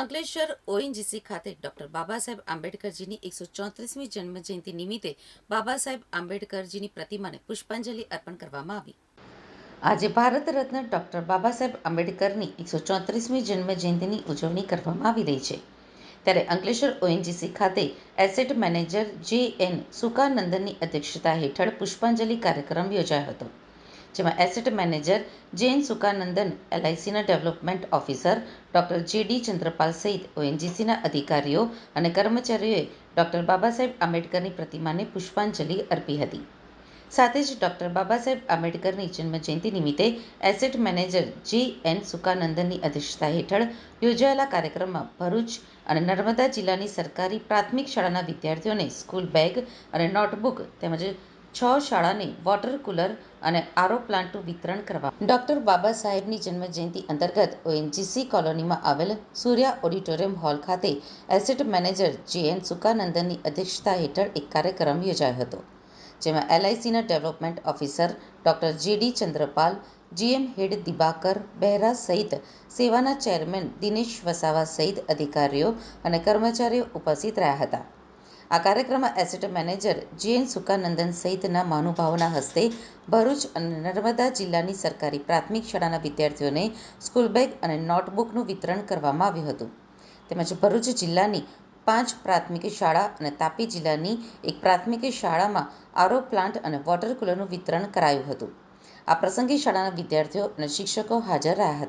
Ankleshwar ONGC ખાતે doctor Baba Saheb આંબેડકરજીની એકસો ચોત્રીસમી જન્મજયંતિ નિમિત્તે બાબા આંબેડકરજીની પ્રતિમાને પુષ્પાંજલિ અર્પણ કરવામાં આવી. આજે ભારત રત્ન ડોક્ટર બાબા સાહેબ આંબેડકરની એકસો ચોત્રીસમી જન્મજયંતિની ઉજવણી કરવામાં આવી રહી છે. ત્યારે અંકલેશ્વર ઓએનજીસી ખાતે એસેટ મેનેજર જે એન સુકાનંદનની અધ્યક્ષતા હેઠળ પુષ્પાંજલિ કાર્યક્રમ યોજાયો હતો. જેમાં asset manager Jain Sukanandan એલઆઈસીના development officer doctor J D Chandrapal સહિત ઓએનજીસીના અધિકારીઓ અને કર્મચારીઓએ ડોક્ટર બાબા સાહેબ આંબેડકરની પ્રતિમાને પુષ્પાંજલિ અર્પી હતી. સાથે જ ડોક્ટર બાબા સાહેબ આંબેડકરની જન્મજયંતિ નિમિત્તે એસેટ મેનેજર જે એન સુકાનંદનની અધ્યક્ષતા હેઠળ યોજાયેલા કાર્યક્રમમાં ભરૂચ અને નર્મદા જિલ્લાની સરકારી પ્રાથમિક શાળાના વિદ્યાર્થીઓને સ્કૂલ બેગ અને નોટબુક તેમજ છ શાળાને વોટર કુલર અને આરો પ્લાન્ટનું વિતરણ કરવા. ડોક્ટર બાબા સાહેબની જન્મજયંતિ અંતર્ગત ઓએનજીસી કોલોનીમાં આવેલ સૂર્યા ઓડિટોરિયમ હોલ ખાતે એસેટ મેનેજર જેએન સુકાનંદનની અધ્યક્ષતા હેઠળ એક કાર્યક્રમ યોજાયો હતો, જેમાં એલઆઈસીના development officer doctor J D Chandrapal, GM head Dibakar Behera સહિત સેવાના ચેરમેન દિનેશ વસાવા સહિત અધિકારીઓ અને કર્મચારીઓ ઉપસ્થિત રહ્યા હતા. આ કાર્યક્રમમાં asset manager J N Sukanandan સહિતના મહાનુભાવોના હસ્તે ભરૂચ અને નર્મદા જિલ્લાની સરકારી પ્રાથમિક શાળાના વિદ્યાર્થીઓને સ્કૂલ બેગ અને નોટબુકનું વિતરણ કરવામાં આવ્યું હતું. તેમજ ભરૂચ જિલ્લાની પાંચ પ્રાથમિક શાળા અને તાપી જિલ્લાની એક પ્રાથમિક શાળામાં આરો પ્લાન્ટ અને વોટર કુલરનું વિતરણ કરાયું હતું. આ પ્રસંગે શાળાના વિદ્યાર્થીઓ અને શિક્ષકો હાજર રહ્યા હતા.